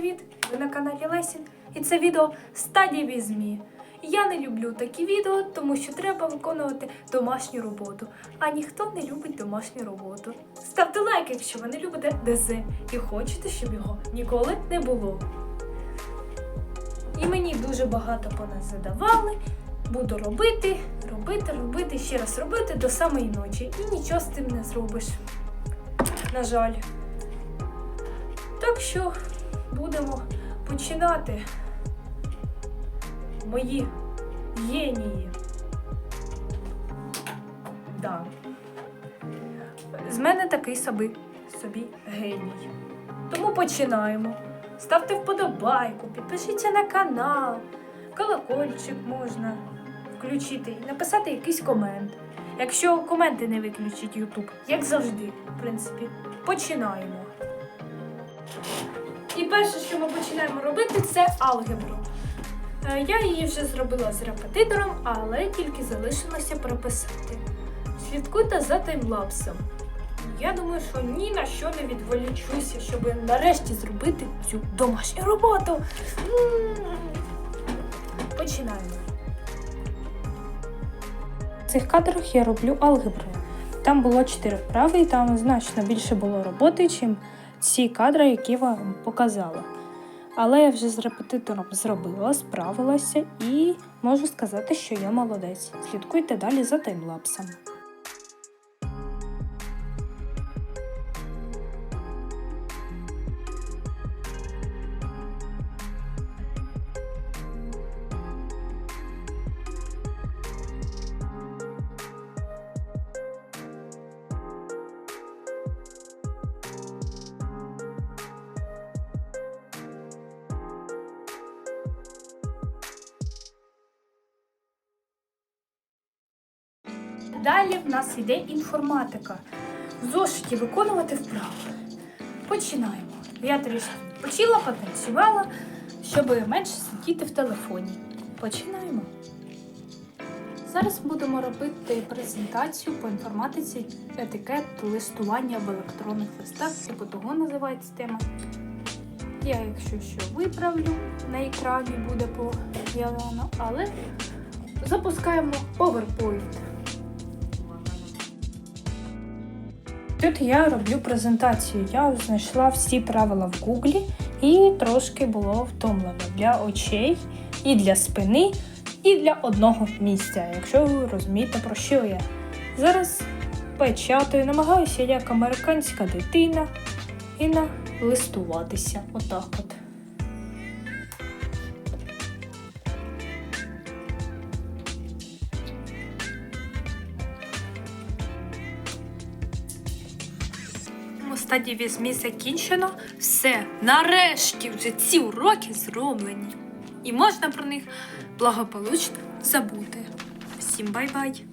привіт! Ви на каналі Лесін і це відео стадії візьмі. Я не люблю такі відео, тому що треба виконувати домашню роботу. А ніхто не любить домашню роботу. Ставте лайк, якщо ви не любите ДЗ і хочете, щоб його ніколи не було. І мені дуже багато понад задавали. Буду робити, робити, робити, ще раз робити до самої ночі. І нічого з цим не зробиш. На жаль. Так що будемо починати мої генії. Да. З мене такий собі, собі геній. Тому починаємо. Ставте вподобайку, підпишіться на канал, колокольчик можна включити і написати якийсь комент. Якщо коменти не виключить YouTube, як завжди, в принципі, починаємо. І перше, що ми починаємо робити, це алгебру. Е, Я її вже зробила з репетитором, але тільки залишилося прописати. Слідкуйте за таймлапсом. Я думаю, що ні на що не відволічуся, щоб нарешті зробити цю домашню роботу. Починаємо. В цих кадрах я роблю алгебру. Там було 4 вправи, і там значно більше було роботи, чим ці кадри, які вам показала. Але я вже з репетитором зробила, справилася і можу сказати, що я молодець. Слідкуйте далі за таймлапсом. Далі в нас йде інформатика. В зошиті виконувати вправи. Починаємо. Я трішки почила, потанцювала, щоб менше сидіти в телефоні. Починаємо. Зараз будемо робити презентацію по інформатиці етикет листування в електронних листах, типу того називається тема. Я, якщо що, виправлю на екрані буде появлено, але запускаємо PowerPoint. Тут я роблю презентацію. Я знайшла всі правила в Гуглі і трошки було втомлено для очей, і для спини, і для одного місця, якщо ви розумієте, про що я. Зараз печатаю, намагаюся як американська дитина і налистуватися. Отак от. Стадії візьмі закінчено. Все, нарешті вже ці уроки зроблені. І можна про них благополучно забути. Всім бай-бай!